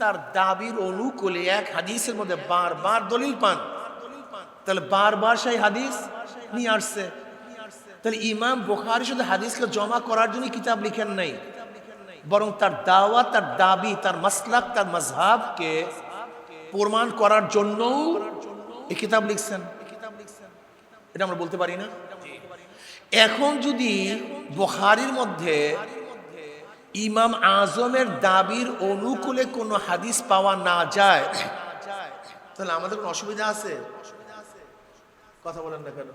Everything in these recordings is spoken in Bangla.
তার দাবির অনুকূলে এক হাদিসের মধ্যে বারবার দলিল পান। তাহলে বারবার সেই হাদিস নিয়ে আসছে। তাহলে ইমাম বোখারি শুধু হাদিসকে জমা করার জন্য কিতাব লিখেন নাই। বরং তার দাওয়া তার দাবি, তার মাসলাক, তার মজহাবকে প্রমাণ করার জন্যও এই কিতাব লিখছেন। এটা আমরা বলতে পারি না। এখন যদি বুখারির মধ্যে ইমাম আজমের দাবির অনুকূলে কোনো হাদিস পাওয়া না যায়। তাহলে আমাদের কোনো অসুবিধা আছে? কথা বলেন না কেন?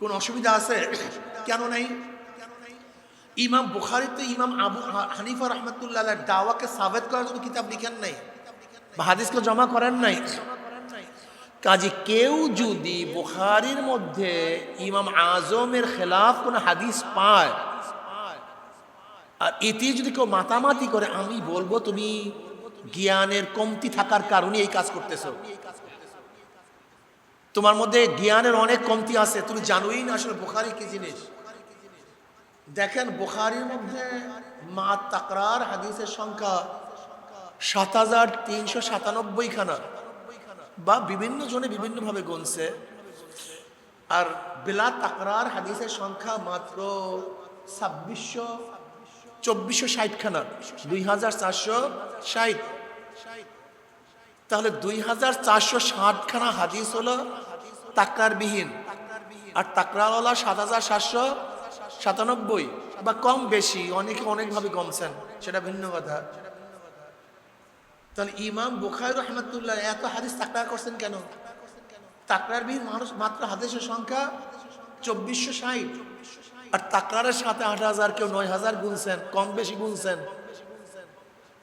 কোন অসুবিধা আছে? কেন নেই? ইমাম বুখারি তো ইমাম আবু হানিফা রহমতুল্লাহ দাওয়াকে সাবেত করার জন্য কিতাব লিখেন নাই। হাদিসকে জমা করেন নাই? কাজে কেউ যদি বুখারির মধ্যে ইমাম আজমের খেলাফ কোনো হাদিস পায় আর এতে যদি কেউ মাতামাতি করে, আমি বলব তুমি জ্ঞানের কমতি থাকার কারণে এই কাজ করতেছো। তোমার মধ্যে জ্ঞানের অনেক কমতি আছে, তুমি জানোই না আসলে বোখারি কি জিনিস। দেখেন, বোখারির মধ্যে মা তাকরার হাদিসের সংখ্যা সাত হাজার তিনশো সাতানব্বই খানা, বা বিভিন্ন জনে বিভিন্নভাবে গুনছে। আর বেলা তাকরার হাদিসের সংখ্যা মাত্র ছাব্বিশশো চব্বিশশো ষাটখানা দুই হাজার চারশো ষাট। তাহলে দুই হাজার চারশো ষাটখানা হাদিস হলো তাকরারবিহীন, আর তাকরারওয়ালা সাত হাজার সাতশো সাতানব্বই, বা কম বেশি, অনেকে অনেকভাবে কমছেন সেটা ভিন্ন কথা। তাহলে ইমাম বুখাই রহমতুল্লাহ এত হাদিস তাকরার করছেন কেন? তাকরারবিহীন মানুষ মাত্র হাদিসের সংখ্যা চব্বিশশো ষাট। আর তাকরারের সাথে আট হাজার কেউ নয় হাজার গুনছেন, কম বেশি গুনছেন।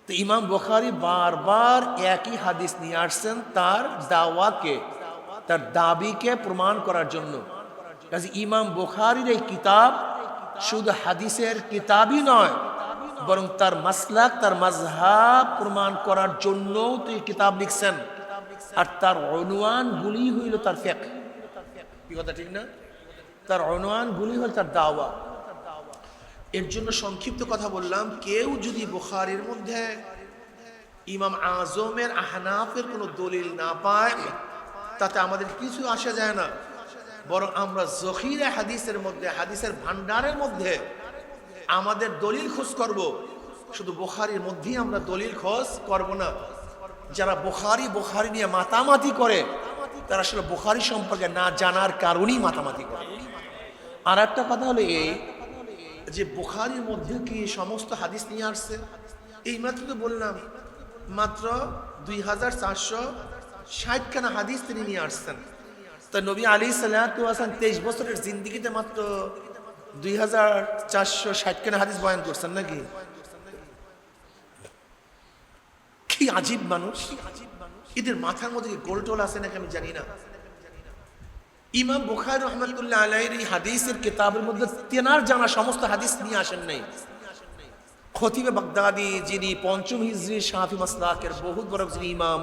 তো ইমাম বুখারি বারবার একই হাদিস নিয়ে আসছেন তার দাওয়াকে তার দাবিকে প্রমাণ করার জন্য। কাজে ইমাম বুখারির এই কিতাব শুধু হাদিসের কিতাবই নয়, বরং তার মাসলাক, তার মাজহাব প্রমাণ করার জন্য তুই কিতাব লিখছেন। আর তার অনুয়ানগুলি হইল তার ফেক কি কথা ঠিক না? তার অনুয়ানগুলি হল তার দাওয়া। এর জন্য সংক্ষিপ্ত কথা বললাম, কেউ যদি বুখারির মধ্যে ইমাম আজমের আহনাফের কোনো দলিল না পায়, তাতে আমাদের কিছু আসা যায় না। বরং আমরা জখিরে হাদিসের মধ্যে, হাদিসের ভান্ডারের মধ্যে আমাদের দলিল খোঁজ করব। শুধু বোখারির মধ্যেই আমরা দলিল খোঁজ করব না। যারা বোখারি বোখারি নিয়ে মাতামাতি করে, তারা আসলে বোখারি সম্পর্কে না জানার কারণেই মাতামাতি করে। আর একটা কথা হলো এই যে বুখারির মধ্যে কি সমস্ত হাদিস নিয়ে আসছে? এই মাত্র তো বললাম, মাত্র দুই হাজার চারশো ষাটখানা হাদিস তিনি নিয়ে আসছেন। তা নবী আলী সাল্লাহান তেইশ বছরের জিন্দিগিতে মাত্র দুই হাজার চারশো ষাটখানা হাদিস বয়ান করছেন নাকি? কি আজীব মানুষ। এদের মাথার মধ্যে গোলটোল আছে নাকি আমি জানি না। ইমাম বুখার রহমতুল্লাহ আলাইয়ের এই হাদিসের কিতাবের মধ্যে তেনার জানা সমস্ত হাদিস নিয়ে আসেন নাই। খতিবে বাগদাদি যিনি পঞ্চম হিজরি শাহি মাসলাকের বহুত বড় যিনি ইমাম,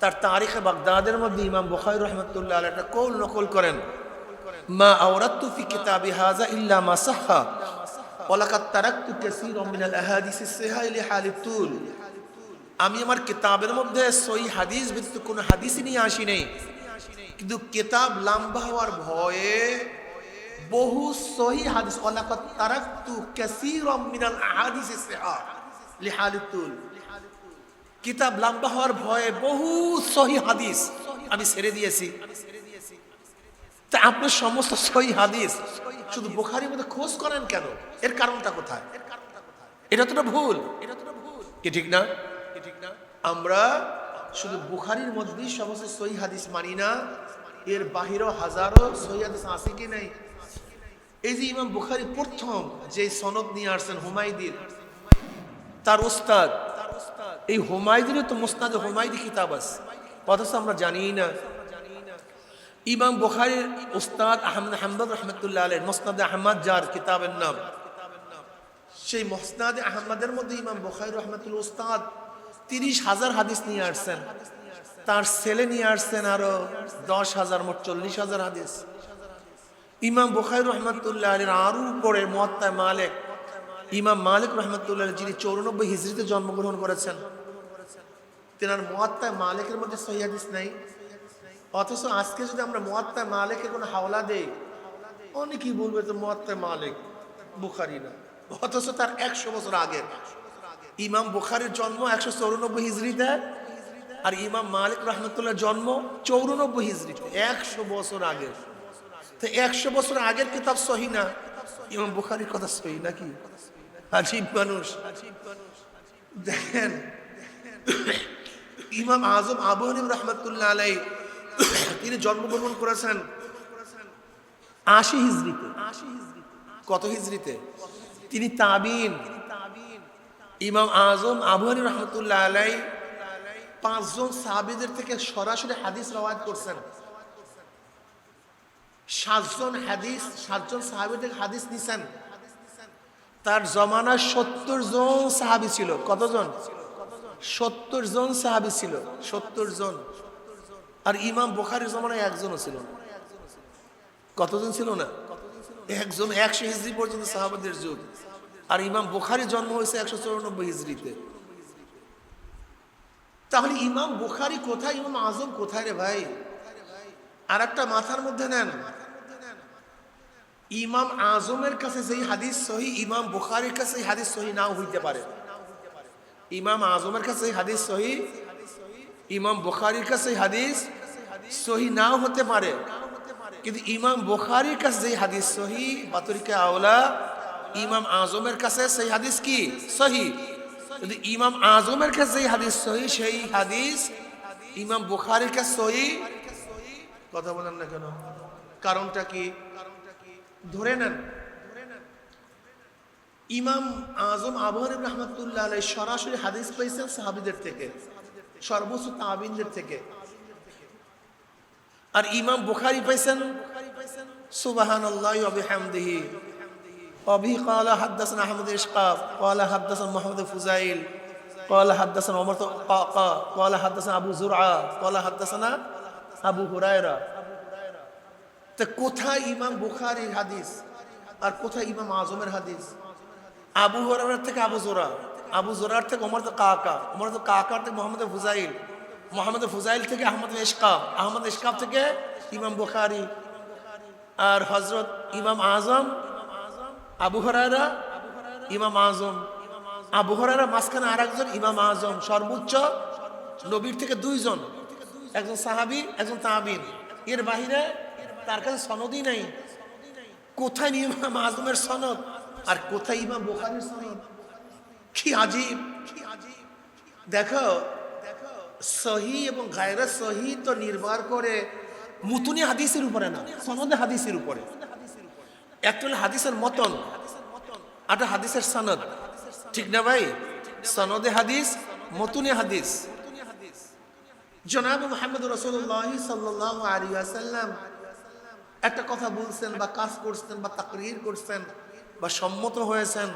তার তারিখে বাগদাদের মধ্যে ইমাম বুখারি রহমতুল্লাহ আলাই একটা কৌল নকল করেন। মা আওরাত্তু ফি কিতাবি হাযা ইল্লা মা সাহহা, ওয়ালাকাদ তারাকতু কাসীরাম মিনাল আহাদিস as-সিহা লি হালিত আমি আমার কিতাবের মধ্যে সই হাদিস ব্যতীত কোনো হাদিসই নিয়ে আসি নাই। কিন্তু কেতাব লম্বা হওয়ার ভয়ে বহু সহি হাদিস ওয়ালাকাদ তারাকতু কাসীরাম মিনাল আহাদিস তুল। কিতাব লম্বা হওয়ার ভয়ে বহু সহি হাদিস আমি ছেড়ে দিয়েছি। তা আপনার সমস্ত সহি হাদিস শুধু বোখারির মধ্যে খোঁজ করেন কেন? এর কারণটা কোথায়? এটা তো ভুল এটা তো ভুল। কি ঠিক না কি ঠিক না? আমরা শুধু বুখারির মধ্যেই সমস্ত সহি হাদিস মানি না এর বাহিরও হাজারো হাদিস আছে কি নাই? এই যে ইমাম বুখারি প্রথম যে সনদ নিয়ে আসছেন হুমায়দির, তার উস্তাদ, এই হুমায়দিরও তো মুস্তাদ হুমায়দি কিতাব আছে, অথচ আমরা জানি না। ইমাম বুখারির উস্তাদ আহমদ হাম্মদ রহমতুল্লাহ আলের মুসনাদ আহমদ যার কিতাবের নাম, সেই মুসনাদ আহমদের মধ্যে ইমাম বুখারি রহমতুল উস্তাদ তিরিশ হাজার হাদিস নিয়ে আসছেন। তার ছেলে নিয়ে আসছেন আরও দশ হাজার, মোট চল্লিশ হাজার হাদিস। ইমাম বুখারি রহমতুল্লাহ আলীর আরও উপরে মোয়াত্তা মালিক। ইমাম মালিক রহমতুল্লাহ যিনি চৌরানব্বই হিজড়িতে জন্মগ্রহণ করেছেন। তেনার মোয়াত্তায় মালিকের মধ্যে সহিদিস নেই। অথচ আজকে যদি আমরা মোয়াত্তায় মালিকের কোনো হাওলা দেই, অনেকেই বলবে তো মোয়াত্তায় মালিক, বুখারি না। অথচ তার একশো বছর আগের ইমাম বুখারির জন্ম একশো চৌরানব্বই হিজড়িতে আর ইমাম মালিক রহমতুল্লাহ জন্ম চৌরানব্বই হিজড়িতে একশো বছর আগের। তো একশো বছর আগের কিতাব সহি না? ইমাম বুখারির কথা সহি নাকি? আজীব মানুষ। দেখেন, ইমাম আজম আবু হানিম রহমতুল্লাহ আলাই তিনি জন্মগ্রহণ করেছেন আশি হিজড়িতে কত হিজড়িতে তিনি তাবিন। ইমাম আজম আবু হানিম রহমতুল্লাহ আলাই পাঁচজন সাহাবিদের থেকে সরাসরি হাদিস রওয়ায়াত করছেন। সাতজন হাদিস, সাতজন সাহাবিদের হাদিস নিছেন। তার জমানায় সত্তর জন সাহাবি ছিল। কতজন? সত্তর জন সাহাবি ছিল। সত্তর জন আর ইমাম বোখারির জমানায় একজনও ছিল কতজন ছিল না? একজন একশো হিজড়ি পর্যন্ত সাহাবাদের যুগ। আর ইমাম বোখারির জন্ম হয়েছে একশো চৌরানব্বই হিজড়িতে। তাহলে ইমাম বুখারি কোথায়, ইমাম আজম কোথায় রে ভাই? আর একটা মাথার মধ্যে নেন। ইমাম আজমের কাছে যেই হাদিস সহি, ইমাম বুখারির কাছে এই হাদিস সহি নাও হইতে পারে। ইমাম আজমের কাছে এই হাদিস সহি, ইমাম বুখারির কাছে হাদিস সহি নাও হতে পারে। কিন্তু ইমাম বুখারির কাছে যেই হাদিস সহি, বাতরিকে আওলা, ইমাম আজমের কাছে সেই হাদিস কি? সহি। কিন্তু ইমাম আজমের কাছে হাদিস সহি, সেই হাদিস ইমাম বুখারির কাছে সহি। কথা বলেন না কেন? কারণটা কি? ধরে নেন, ইমাম আজম আবহার রহমতুল্লাহ সরাসরি হাদিস পাইছেন সাহাবিদের থেকে, সর্বোচ্চ তাবিনদের থেকে। আর ইমাম বুখারি পাইছেন সুবাহান আল্লাহ অবিহামদিহি অবি قال حدثنا احمد اشقاف قال حدثنا محمد فزائل قال حدثنا عمر قاقا قال حدثنا ابو زرعه قال حدثنا ابو هريره তা কোথায় ইমাম বুখারির হাদিস আর কোথায় ইমাম আজমের হাদিস আবু হরার থেকে আবু জোরা আবু জোরার থেকে ওমর তো কাকা ওমর তো কাকার থেকে মোহাম্মদ ফুজাইল মোহাম্মদ ফুজাইল থেকে আহমদ ইশকাব আহমদ ইশকাব থেকে ইমাম বুখারি আর হজরত ইমাম আজম আবু হরারা ইমাম আজম। আবু মাঝখানে আর একজন ইমাম আজম, সর্বোচ্চ নবীর থেকে দুইজন। একজন সাহাবি, একজন তাহাবিন এর বাহিরে তার কাছে সনদই নাই। কোথায় ইমাম আজমের সনদ? আর কোথায় ইমাম বোখারির সনদ? কি আজীব। দেখো, সহি এবং গায়রা সহি তো নির্ভর করে মুতুনি হাদিসের উপরে না, সনদে হাদিসের উপরে। একটা হাদিসের মতন। আটা হাদিসের সনদ। ঠিক না ভাই? সনদে হাদিস, মতুনে হাদিস। জনাব মোহাম্মদ রসুল্লাহ আসাল্লাম একটা কথা বলছেন বা কাজ করছেন বা তাকরির করছেন বা সম্মত হয়েছেন।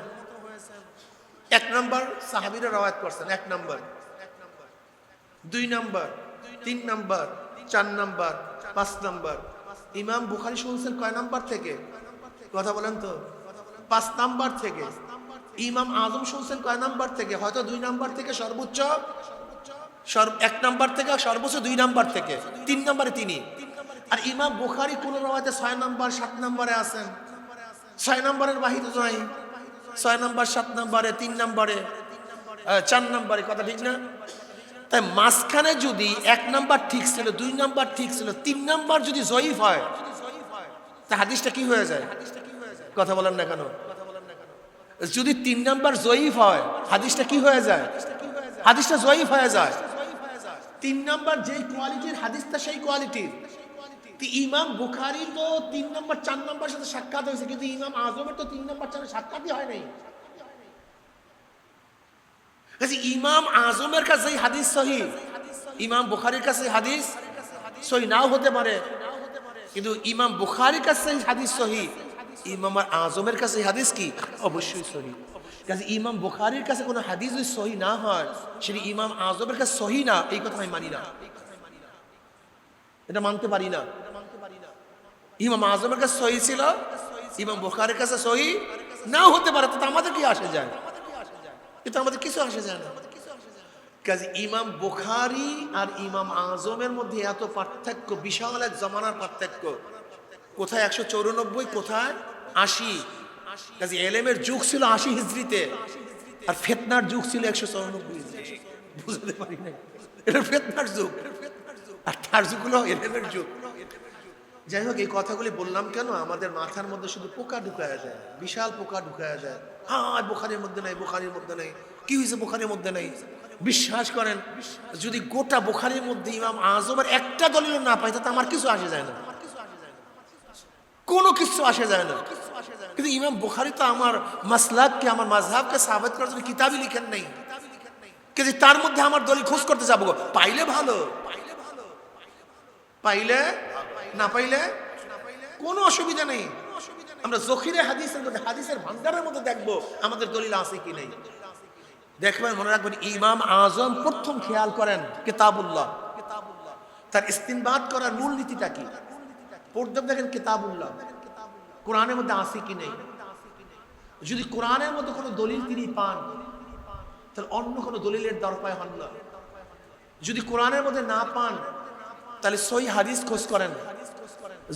এক নম্বর সাহাবিরা রওয়ায়ত করছেন, এক নম্বর। দুই নম্বর, তিন নম্বর, চার নম্বর, পাঁচ নম্বর। ইমাম বুখারি শুনছেন কয় নম্বর থেকে? কথা বলেন তো? পাঁচ নাম্বার থেকে। ইমাম আজম শুনছেন কয় নাম্বার থেকে? হয়তো দুই নাম্বার থেকে সর্বোচ্চ? এক নাম্বার থেকে, সর্বোচ্চ দুই নাম্বার থেকে। তিন নাম্বারে তিনি। আর ইমাম বুখারি কোন রওয়াতে ছয় নাম্বার, সাত নাম্বারে আছেন। ছয় নাম্বারের বাহির নয় ছয় নাম্বার, সাত নাম্বারে, তিন নাম্বারে চার নাম্বারে, কথা ঠিক না? তাই মাঝখানে যদি এক নাম্বার ঠিক ছিল, দুই নাম্বার ঠিক ছিল, তিন নাম্বার যদি জয়ীফ হয়, তা হাদিসটা কি হয়ে যায়? কথা বলেন না কেন? যদি তিন নাম্বার জয়ীফ হয়, হাদিসটা কি হয়ে যায়? হাদিসটা জয়ীফ হয়ে যায়। তিন নাম্বার যেই কোয়ালিটির হাদিসটা, সেই কোয়ালিটির। ইমাম বুখারি তো তিন নম্বর, চার নম্বর সাথে সাক্ষাৎ হয়েছে, কিন্তু ইমাম আজমের তো তিন নম্বর, চার সাক্ষাৎই হয় নাই। ইমাম আজমের কাছে হাদিস সহি। ইমাম বুখারির কাছে হাদিস সহি নাও হতে পারে। কিন্তু ইমাম বুখারির কাছে হাদিস সহি। ইমাম আজমের কাছে হাদিস কি? অবশ্যই সহি। কাজে ইমাম বুখারির কাছে কোনো হাদিস যদি সহি না হয়, সেটি ইমাম আজমের কাছে সহি না, এই কথা আমি মানি না। এটা মানতে পারি না। ইমাম আজমের কাছে সহি ছিল, ইমাম বুখারের কাছে সহি নাও হতে পারে তো আমাদের কি আসে যায়? কিন্তু আমাদের কিছু আসে যায় না। কাজে ইমাম বুখারি আর ইমাম আজমের মধ্যে এত পার্থক্য, বিশাল এক জমানার পার্থক্য। কোথায়? একশো চৌরানব্বই, কোথায়? আশি। কাজে এলেমের যুগ ছিল আশি হিজড়িতে। আর ফেতনার যুগ ছিল একশো চৌরানব্বই বুঝতে পারি না এটা ফেতনার যুগ। আর তার যুগ হলো এলেমের যুগ। যাই হোক, এই কথাগুলি বললাম কেন? আমাদের মাথার মধ্যে শুধু পোকা ঢুকায়া যায়। বিশাল পোকা ঢুকায়া যায়। হ্যাঁ বোখারির মধ্যে নাই, বোখারির মধ্যে নাই। কি হয়েছে বোখারির মধ্যে নাই? বিশ্বাস করেন, যদি গোটা বোখারির মধ্যে ইমাম আজমের একটা দলিল না পাই তাতে আমার কিছু আসে যায় না। কোনো কিছু আসে যায় না। কিন্তু ইমাম বুখারি তো আমার মাসলাককে, আমার মাঝহাবকে সাবেত করার জন্য কিতাবই লিখেন নাই। কিন্তু তার মধ্যে আমার দলিল খোঁজ করতে যাব। পাইলে ভালো। পাইলে, না পাইলে কোনো অসুবিধা নেই। আমরা জখিরে হাদিসের মধ্যে, হাদিসের ভান্ডারের মধ্যে দেখব আমাদের দলিল আছে কি নেই। দেখবেন, মনে রাখবেন, ইমাম আজম প্রথম খেয়াল করেন কিতাবুল্লাহ। তার ইস্তিনবাদ করার মূল নীতিটা কি? প্রথম দেখেন কিতাবুল্লাহ, কোরআনের মধ্যে আছে কি নেই? যদি কোরআনের মধ্যে কোনো দলিল তিনি পান, তাহলে অন্য কোনো দলিলের দরপায় হন না। যদি কোরআনের মধ্যে না পান, তাহলে সই হাদিস খোঁজ করেন।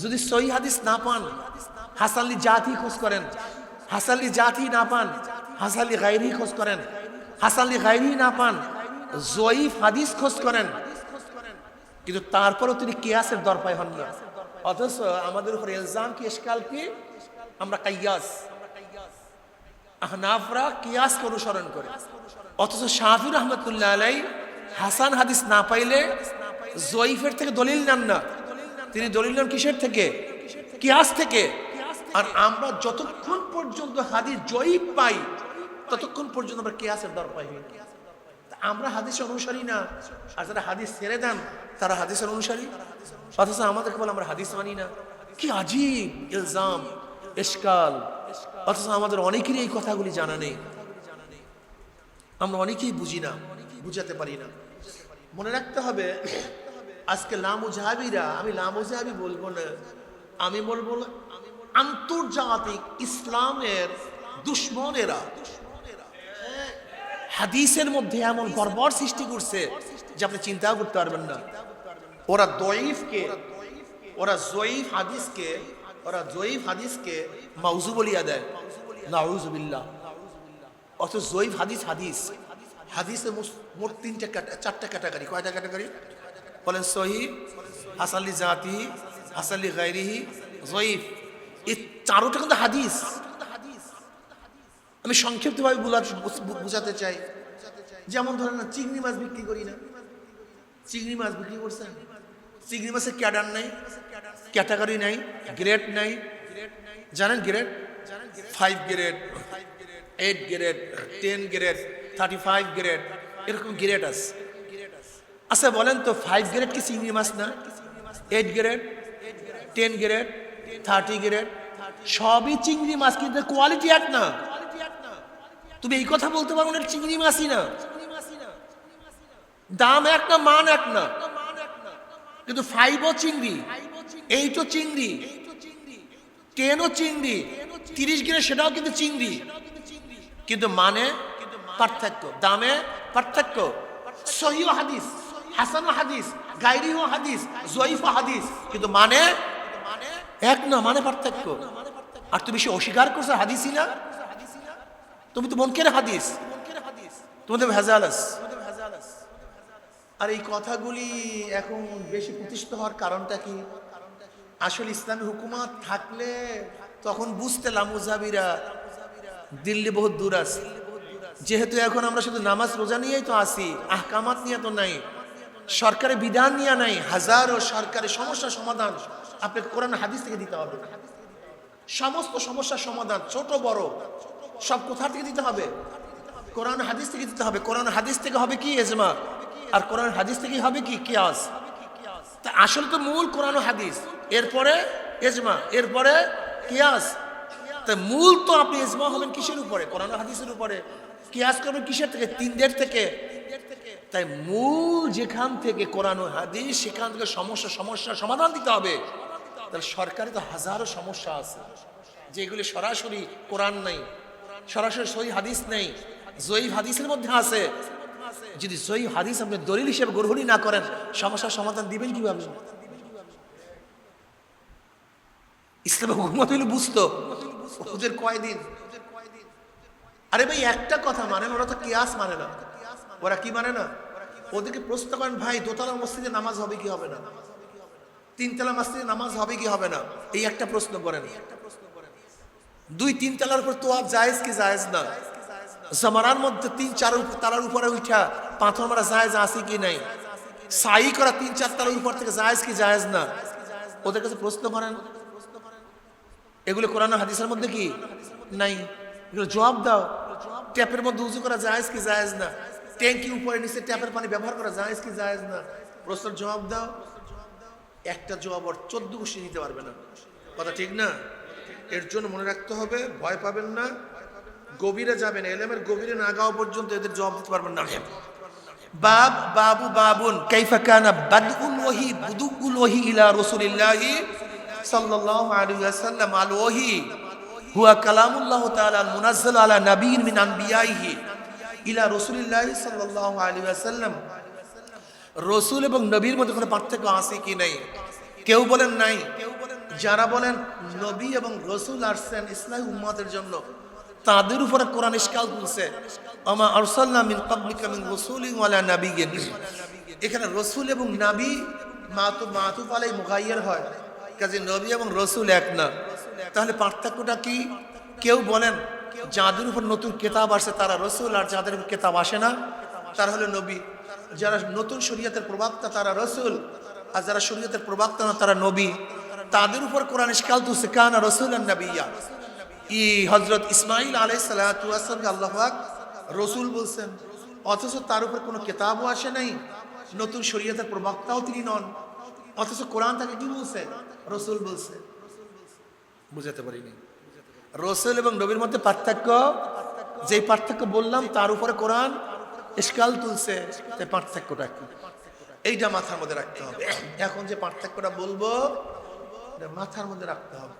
যদি সই হাদিস না পান, হাসানলি জাতি খোঁজ করেন। হাসানলি জাতি না পান, হাসানলি গাইরি খোঁজ করেন। হাসানলি গাইরি না পান, জয়ীফ হাদিস খোঁজ করেন। কিন্তু তারপরেও তিনি কেয়াসের দরপায় হন না। অথচ আমাদের উপর এলজাম কি এসকাল কি? আমরা কাইয়াস। আহনাফরা কিয়াসকে অনুসরণ করে। অথচ শাহির রহমতুল্লাহ আলাই হাসান হাদিস না পাইলে জয়ীফের থেকে দলিল নেন না। তিনি দলিল নেন কিসের থেকে? কিয়াস থেকে। আর আমরা যতক্ষণ পর্যন্ত হাদিস জয়ীফ পাই, ততক্ষণ পর্যন্ত আমরা কিয়াসের দর পাই। আমরা হাদিসের অনুসারী না। আর যারা হাদিস ছেড়ে দেন, তারা হাদিসের অনুসারী। অথচ আমাদেরকে বলে আমরা হাদিস মানি না। কি আজীব ইলজাম এসকাল অথচ আমাদের অনেকেরই এই কথাগুলি জানা নেই। আমরা অনেকেই বুঝি না, বুঝাতে পারি না। মনে রাখতে হবে, আজকে লামুজাহাবিরা, আমি লামুজাহাবি বলব না, আমি বলব আন্তর্জাতিক ইসলামের দুশ্মনেরা। হাদিসের মধ্যে এমন গর্বর সৃষ্টি করছে যে আপনি চিন্তাও করতে পারবেন না। ওরা দয়ীফকে, ওরা জয়ীফ হাদিসকে, ওরা জয়ীফ হাদিসকে মাউজু বলিয়া দেয়। নাউজুবিল্লাহ অথচ জয়ীফ হাদিস হাদিস। হাদিসে মোট তিনটা চারটা ক্যাটাগরি। কয়টা ক্যাটাগরি? বলেন সহি হাসালি জাতি হাসালি গাইরিহি জয়ীফ। এই চারোটা কিন্তু হাদিস। আমি সংক্ষিপ্তভাবে বুঝাতে চাই। যেমন ধরেন না, চিংড়ি মাছ বিক্রি করি না। চিংড়ি মাছ বিক্রি করছেন? চিংড়ি মাছের ক্যাডার নাই, ক্যাটাগরি নাই, গ্রেড নাই। জানেন grade? Five grade eight grade ten grade thirty five grade এরকম গ্রেড আছে। আচ্ছা বলেন তো ফাইভ গ্রেড কি চিংড়ি মাছ না? Eight grade ten grade thirty grade সবই চিংড়ি মাছ, কিন্তু কোয়ালিটি এক না। তুমি এই কথা বলতে পারো না, চিংড়ি মাছই না। দাম এক না, মান এক না। কিন্তু ফাইভও চিংড়ি, এইটও চিংড়ি, টেনও চিংড়ি, তিরিশ গ্রেড সেটাও কিন্তু চিংড়ি। কিন্তু মানে পার্থক্য, দামে পার্থক্য। সহিও হাদিস হাসানো হাদিস গাইরিও হাদিস জয়ীফ হাদিস, কিন্তু মানে এক না মানে পার্থক্য। আর তুমি সে অস্বীকার করছ হাদিসই না? তুমি তো মনকের হাদিস। তোমাদের ভেজাল আছে। আর এই কথাগুলি এখন বেশি প্রতিষ্ঠিত হওয়ার কারণটা কি? আসলে ইসলামী হুকুমত থাকলে তখন বুঝতে লামুজাবিরা দিল্লি বহুত দূর আছে। যেহেতু এখন আমরা শুধু নামাজ রোজা নিয়েই তো আসি আহকামাত নিয়ে তো নাই, সরকারি বিধান নিয়ে নাই, হাজারো সরকারি সমস্যা সমাধান আপনাকে কোরআন হাদিস থেকে দিতে হবে। সমস্ত সমস্যার সমাধান, ছোট, বড়, সব কোথা থেকে দিতে হবে? কোরআন হাদিস থেকে দিতে হবে। কোরআন হাদিস থেকে হবে কি, এজমা? আর কোরআন হাদিস থেকে হবে কি? কিয়াস। তা আসলে তো মূল কোরআন হাদিস। এরপরে এজমা এরপরে কিয়াস। তা মূল তো আপনি এজমা হবেন কিসের উপরে? কোরআন হাদিসের উপরে। কিয়াস করবেন কিসের থেকে? তিনদের থেকে। তাই মূল যেখান থেকে কোরআন হাদিস, সেখান থেকে সমস্যা সমস্যার সমাধান দিতে হবে। তাহলে সরকারি তো হাজারো সমস্যা আছে। যেগুলি সরাসরি কোরআন নেই, সরাসরি সই হাদিস নেই জয়ী হাদিসের মধ্যে আছে। যদি জয়ী হাদিস আপনি দলিল হিসেবে গ্রহণই না করেন, সমস্যার সমাধান দিবেন কীভাবে? ইসলামের হুকুমত হইলে বুঝতো। ওদের কয়দিন? আরে ভাই, একটা কথা মানে ওরা তো কিয়াস মানে না। ওরা কি মানে না? ওদেরকে প্রশ্ন করেন, ভাই, দোতলা মসজিদে নামাজ হবে কি হবে না? তিনতলা মসজিদে নামাজ হবে কি হবে না? এই একটা প্রশ্ন করেন। দুই তিন তলার উপর তো জায়েজ কি জায়েজ না? জামানার মধ্যে তিন চার তালার উপরে উঠা পাথর মারা জায়েজ আছে কি নাই? সাই করা তিন চার তালার উপর থেকে জায়েজ কি জায়েজ না? ওদের কাছে প্রশ্ন করেন। এগুলো কোরআন হাদিসের মধ্যে কি নাই? এগুলো জবাব দাও। ট্যাপের মধ্যে উজু করা জায়েজ কি জায়েজ না? ট্যাঙ্কি উপরে নিচে ট্যাপের পানি ব্যবহার করা জায়েজ কি জায়েজ না? প্রশ্নের জবাব দাও। একটা জবাব ওর চোদ্দ গোষ্ঠী নিতে পারবে না। কথা ঠিক না? এর জন্য মনে রাখতে হবে, ভয় পাবেন না। গভীরে যাবেন এলেমের গভীরে না গাওয়া পর্যন্ত এদের জবাব দিতে পারবেন না বাব, বাবু, বাবুন, কাইফা কানা বাদউল ওয়াহি বুদুল ওয়াহি ইলা রাসূলিল্লাহি সাল্লাল্লাহু আলাইহি ওয়াসাল্লাম। আল ওয়াহি হুয়া কালামুল্লাহ তাআলা আল মুনাজ্জাল আলা নাবিয়্যিন মিন আনবিয়াইহি ইলা রাসূলিল্লাহি সাল্লাল্লাহু আলাইহি ওয়াসাল্লাম। রসুল এবং নবীর মধ্যে কোনো পার্থক্য আছে কি নাই? কেউ বলেন নাই। যারা বলেন, নবী এবং রসুল আসছেন ইসলাম উম্মতের জন্য। তাদের উপরে কোরআন ইসকাল তুলছে। আমা আরসাল্লাহ মিন কাবলিকা মিন রাসূলিন ওয়ালা নাবিয়্যিন। এখানে রসুল এবং নাবী মাতু মাতুফ আলাই মুগাইয়ার হয়। কাজে নবী এবং রসুল এক না। তাহলে পার্থক্যটা কি? কেউ বলেন, যাদের উপর নতুন কেতাব আসে তারা রসুল আর যাদের উপর কেতাব আসে না, তারা হলো নবী। যারা নতুন শরীয়তের প্রবক্তা তারা রসুল, আর যারা শরীয়তের প্রবক্তা না তারা নবী। তাদের উপর কোরআন ইসকাল তু সিকানা রসুল আর নবিয়া ই হজরত ইসমাইল আলাই সালাতামকে আল্লাহ রসুল বলছেন, অথচ তার উপর কোনো কেতাবও আসে নাই। নতুন শরীয়তের প্রবক্তাও তিনি নন, অথচ কোরআন তাকে কি বলছে? রসুল বলছে। বুঝাতে পারিনি। রসুল এবং নবীর মধ্যে পার্থক্য যে পার্থক্য বললাম, তার উপরে কোরআন ইস্কাল তুলছে তে পার্থক্যটা কি? এইটা মাথার মধ্যে রাখতে হবে। এখন যে পার্থক্যটা বলব মাথার মধ্যে রাখতে হবে।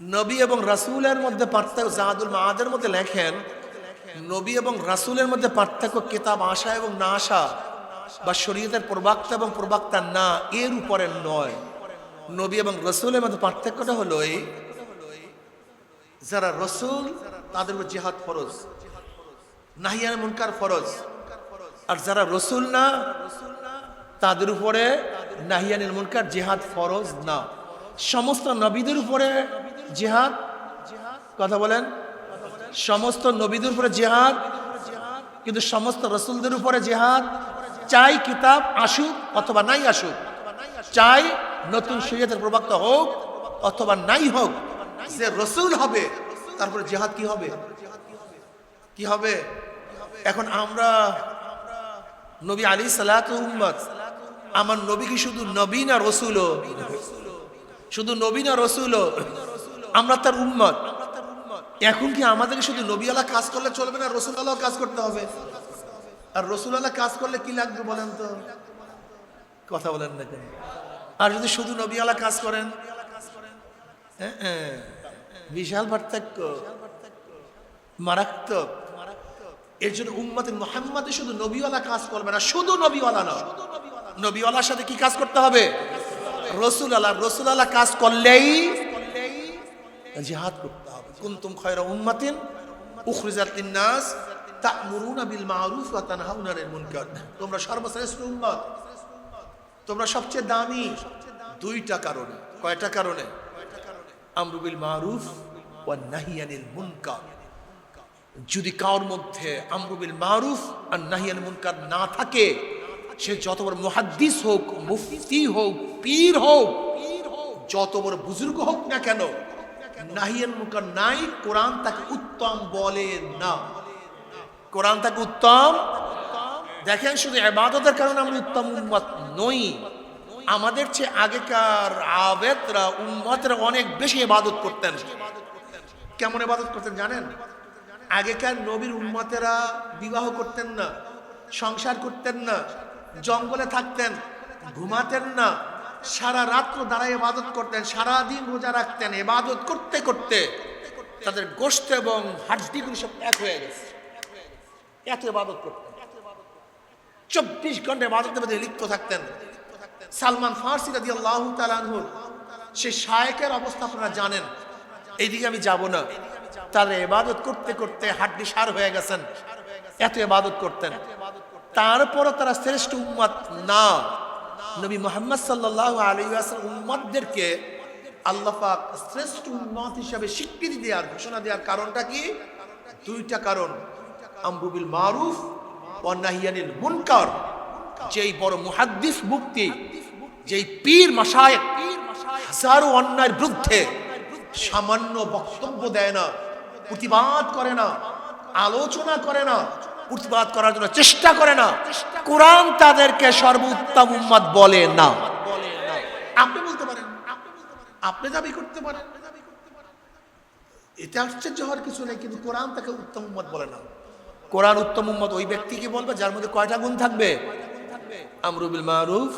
নবী এবং রাসুলের মধ্যে পার্থক্য জাহাদুল মাহাদের মধ্যে লেখেন, নবী এবং রাসূলের মধ্যে পার্থক্য কিতাব আসা এবং না আসা বা শরীয়তের প্রবাক্তা এবং প্রবাক্তা না, এর উপরে নয়। নবী এবং রসুলের মধ্যে পার্থক্যটা হলো যারা রসুল, তাদের উপর জিহাদ ফরজ নাহিয়ান মুনকার ফরজ। আর যারা রসুল না, তাদের উপরে নাহিয়ানিল মুনকার জিহাদ ফরজ না। সমস্ত নবীদের উপরে জিহাদ, কথা বলেন। সমস্ত নবীদের উপরে জিহাদ, কিন্তু সমস্ত রসুলদের উপরে জিহাদ। চাই কিতাব আসুক অথবা নাই আসুক। চাই নতুন শরীয়তের প্রবক্তা হোক অথবা নাই হোক। যে রসুল হবে তারপরে জিহাদ কি হবে? কি হবে? এখন আমরা নবী আলী সালাত আমার নবী কি শুধু নবী না রসুল শুধু নবী না রসুল আমরা তার উম্মত। এখন কি আমাদেরকে শুধু নবী কাজ করলে চলবে না রসুল আল্লাহ কাজ করতে হবে? আর রসুল আল্লাহ কাজ করলে কি লাগবে বলেন তো? কথা বলেন না কেন? আর যদি শুধু নবী আলা কাজ করেন? হ্যাঁ, হ্যাঁ, বিশাল পার্থক্য। মারাত্মক। এর জন্য উম্মতে মোহাম্মদে শুধু নবীওয়ালা কাজ করবে না শুধু নবীওয়ালা না নবীওয়ালার সাথে কি কাজ করতে হবে? রসুল আল্লাহ রসুল আল্লাহ কাজ করলেই জিহাদ করতে হবে। কুনতুম খয়রা উম্মাতিন উখরিজাত লিন-নাস তা'মুরুনা বিল মা'রুফ ওয়া তানহাউনা আনিল মুনকার। তোমরা সর্বশ্রেষ্ঠ উম্মত তোমরা সবচেয়ে দামি দুইটা কারণে। কয়টা কারণে? আমরু বিল মা'রুফ ওয়া নাহি আনিল মুনকার। যদি কারোর মধ্যে আমরুবিল মারুফ আর নাহি নাহিয়ান মুনকার না থাকে, সে যত বড় মুহাদ্দিস হোক, মুফতি হোক, পীর হোক, যত বড় বুজুর্গ হোক না কেন নাহিয়ান মুনকার নাই কোরআন তাকে উত্তম বলে না। কোরআন তাকে উত্তম? দেখেন, শুধু এবাদতের কারণে আমরা উত্তম উম্মত নই। আমাদের চেয়ে আগেকার আবেদরা, উম্মতরা অনেক বেশি ইবাদত করতেন। কেমন ইবাদত করতেন জানেন? আগেকার নবীর উন্মতেরা বিবাহ করতেন না, সংসার করতেন না, জঙ্গলে থাকতেন, ঘুমাতেন না সারা রাত্র দাঁড়ায় ইবাদত করতেন সারা দিন রোজা রাখতেন, ইবাদত করতে করতে তাদের গোশত এবং হাড্ডিগুলি সব এক হয়ে গেছে। এত ইবাদত করতেন। চব্বিশ ঘণ্টা ইবাদতের মধ্যে লিপ্ত থাকতেন। সালমান ফার্সি রাদি আল্লাহ তালানহুর সে শায়েকের অবস্থা আপনারা জানেন। এইদিকে আমি যাব না। তার এবাদত করতে করতে হাড্ডি সার হয়ে গেছেন। এত এবাদত করতেন। তারপরও তারা শ্রেষ্ঠ উম্মত না। নবী মোহাম্মদ সাল্লাহ আলী উম্মতদেরকে আল্লাহ পাক শ্রেষ্ঠ উম্মত হিসাবে স্বীকৃতি দেওয়ার ঘোষণা দেওয়ার কারণটা কি? দুইটা কারণ। আমরুবিল মারুফ ও নাহিয়ানিল মুনকার। যেই বড় মুহাদ্দিস মুক্তি যেই পীর মাসায়েক হাজারো অন্যায়ের বিরুদ্ধে সামান্য বক্তব্য দেয় না, প্রতিবাদ করে না, আলোচনা করে না প্রতিবাদ করার জন্য চেষ্টা করে না। কোরআন তাদেরকে সর্বোত্তম উম্মত বলে না। আপনি বলতে পারেন। আপনি দাবি করতে পারেন। এটা আশ্চর্য হওয়ার কিছু নেই কিন্তু কোরআন তাকে উত্তম উম্মত বলে না। কোরআন উত্তম উম্মত ওই ব্যক্তিকে বলবে? যার মধ্যে কয়টা গুণ থাকবে? আমরুবিল মারুফ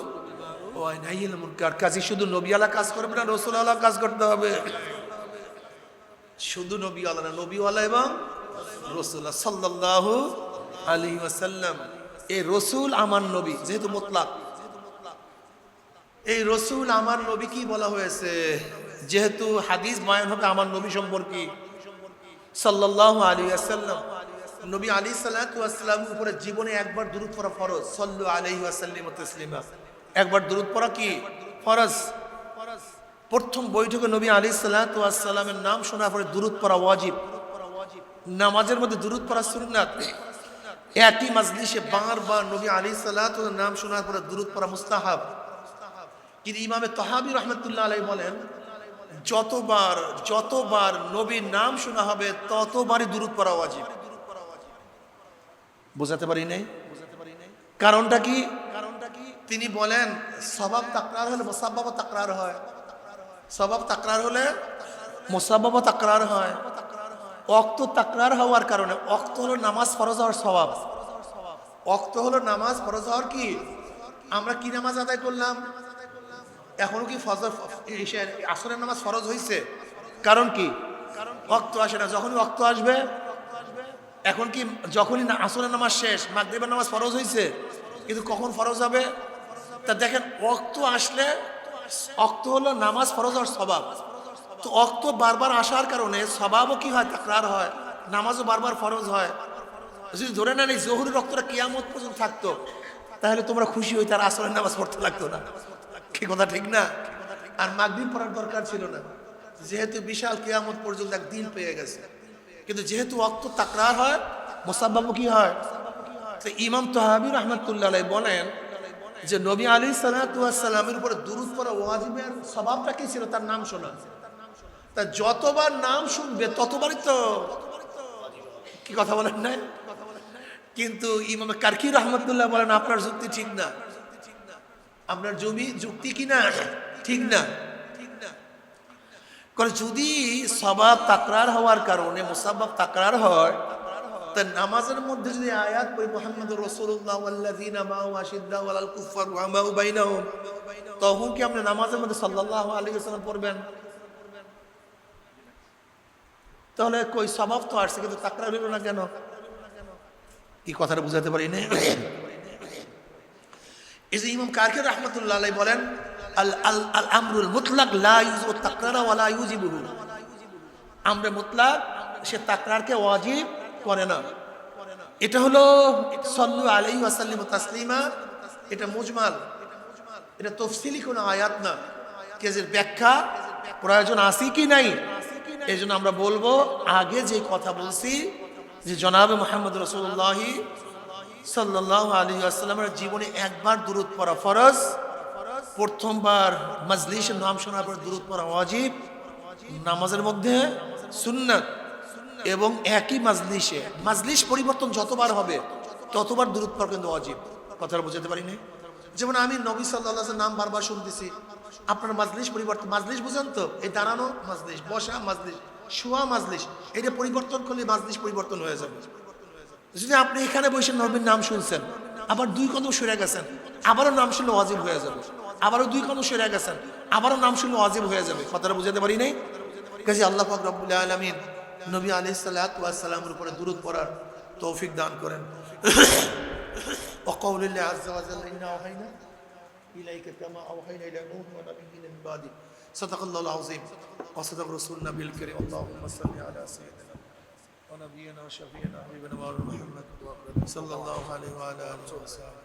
কাজী শুধু নবীওয়ালা কাজ করবে না রসুলওয়ালা কাজ করতে হবে। শুধু নবীওয়ালা না নবীওয়ালা এবং রসুল্লাহ সাল্লাল্লাহু আলী ওয়াসাল্লাম এই রসুল আমার নবী, যেহেতু মোতলাক। এই রসুল আমার নবী কি বলা হয়েছে? যেহেতু হাদিস মায়ন হবে আমার নবী সম্পর্কে। সাল্লাল্লাহু আলী আসাল্লাম নবী আলী সাল্লাম উপরে জীবনে একবার দূরত পড়া ফরজ। সল্লু আলহি আসাল্লিম তসলিমা। একবার দূরত পড়া কি? ফরজ। প্রথম বৈঠকে নবী আলী সাল্লামের নাম শোনার পরে দূরত পড়া ওয়াজিব। নামাজের মধ্যে দূরত পড়া সুন্নাত। একই মাজলিসে বারবার নবী আলী সাল্লাহ নাম শোনার পরে দূরত পড়া মুস্তাহাব। কিন্তু ইমামে তহাবি রহমতুল্লাহ আলাই বলেন, যতবার যতবার নবীর নাম শোনা হবে, ততবারই দূরত পড়া ওয়াজিব। বোঝাতে পারি নাই? কারণটা কি? কারণটা কি তিনি বলেন স্বভাব তাকরার হলে মোসাব্বাবা তাকরার হয়। স্বভাব তাকরার হলে মোসাব্বাবা তাকরার হয়। অক্ত তাকরার হওয়ার কারণে অক্ত হলো নামাজ ফরজ হওয়ার স্বভাব অক্ত হলো নামাজ ফরজ হওয়ার কি? আমরা কি নামাজ আদায় করলাম? এখনও কি ফজর আসরের নামাজ ফরজ হয়েছে কারণ কি? অক্ত আসে না। যখনই অক্ত আসবে, এখন কি যখনই আসরের নামাজ শেষ, মাগরিবের নামাজ ফরজ হয়েছে কিন্তু কখন ফরজ হবে? তা দেখেন অক্ত আসলে অক্ত হলো নামাজ ফরজ হওয়ার স্বভাব। তো অক্ত বারবার আসার কারণে স্বভাবও কি হয়? তাকরার হয়। নামাজও বারবার ফরজ হয়। যদি ধরে নেন এই জহুরি রক্তটা কিয়ামত পর্যন্ত থাকতো, তাহলে তোমরা খুশি হইতে আর আসরের নামাজ পড়তে লাগতো না। কি কথা ঠিক না? আর মাগদিন পড়ার দরকার ছিল না। যেহেতু বিশাল কিয়ামত পর্যন্ত এক দিন পেয়ে গেছে। কিন্তু যেহেতু অক্ত তাকরার হয় মোসাব্বাবু কি হয়? তো ইমাম তহাবি রহমতুল্লাহ বলেন যে নবী আলী সালাতামের উপরে দুরুদ পড়া ওয়াজিবের স্বভাবটা কি ছিল? তার নাম শোনা। তা যতবার নাম শুনবে, ততবারই তো কি কথা বলেন না কিন্তু ইমাম কারকি রহমতুল্লাহ বলেন, আপনার যুক্তি ঠিক না। আপনার জমি, যুক্তি কি না? ঠিক না। কারণ যদি স্বভাব তাকরার হওয়ার কারণে, মুসাব্বাব তাকরার হয়, তা নামাজের মধ্যে যদি আয়াত পড়ি মোহাম্মদ রসুল্লাহ আল্লাযীনা মাউ তখন কি আপনি নামাজের মধ্যে আলাইহি ওয়াসাল্লাম পড়বেন? তাহলে কই স্বভাব তো আসছে, কিন্তু তাকরার হইল না কেন? এই কথাটা বুঝাতে পারি না। এই যে ইমাম কারকে রহমতুল্লাহ আলাই বলেন, আল আল আল আমরুল মুতলাক লা ইউজু তাকরারা ওয়া লা ইউজিবুহু আমরে মুতলাক, সে তাকরারকে ওয়াজিব করে না। এটা হলো সল্লু আলাইহি ওয়াসাল্লিম তাসলিমা। এটা মুজমাল। এটা তফসিলি কোনো আয়াত না। কেজের ব্যাখ্যা প্রয়োজন আছে কি নাই? এই জন্য আমরা বলব, আগে যে কথা বলছি, যে জনাবে মোহাম্মদ রসুল্লাহি সাল্লাহ আলী আসসালামের জীবনে একবার দূরত পড়া ফরজ, প্রথমবার মজলিসের নাম শোনার পর দূরত পড়া ওয়াজিব, নামাজের মধ্যে সুন্নাত, এবং একই মাজলিসে, মাজলিস পরিবর্তন যতবার হবে, ততবার দূরত পড়া কিন্তু অজীব কথাটা বুঝাতে পারিনি? যেমন আমি নবী সাল্লাহ নাম বারবার শুনতেছি। আপনার মাজলিস পরিবর্তন মাজলিস বুঝেন তো? এই দাঁড়ানো মাজলিস বসা মাজলিস শোয়া মাজলিস এটা পরিবর্তন করলে মাজলিস পরিবর্তন হয়ে যাবে। যদি আপনি এখানে বসে নবীর নাম শুনছেন, আবার দুই কদম সরে গেছেন, আবারও নাম শুনলে ওয়াজিব হয়ে যাবে। আবারও দুই কানু সেরে গেছেন, আবারও নাম শুনলে অজীব হয়ে যাবে। কথাটা বুঝাতে পারি নাই? কাজে আল্লাহ পাক আলমিন নবী আলি সাল্লামের উপরে দূরত পড়ার তৌফিক দান করেন। وقول الله عز وجل إنا أوحينا إليك كما أوحينا إلى نوح ونبينا من بعده. صدق الله العظيم. وصدق رسول النبي الكريم. اللهم صل على سيدنا ونبينا وشفينا حبيبنا محمد صلى الله عليه وعلى آله وصحبه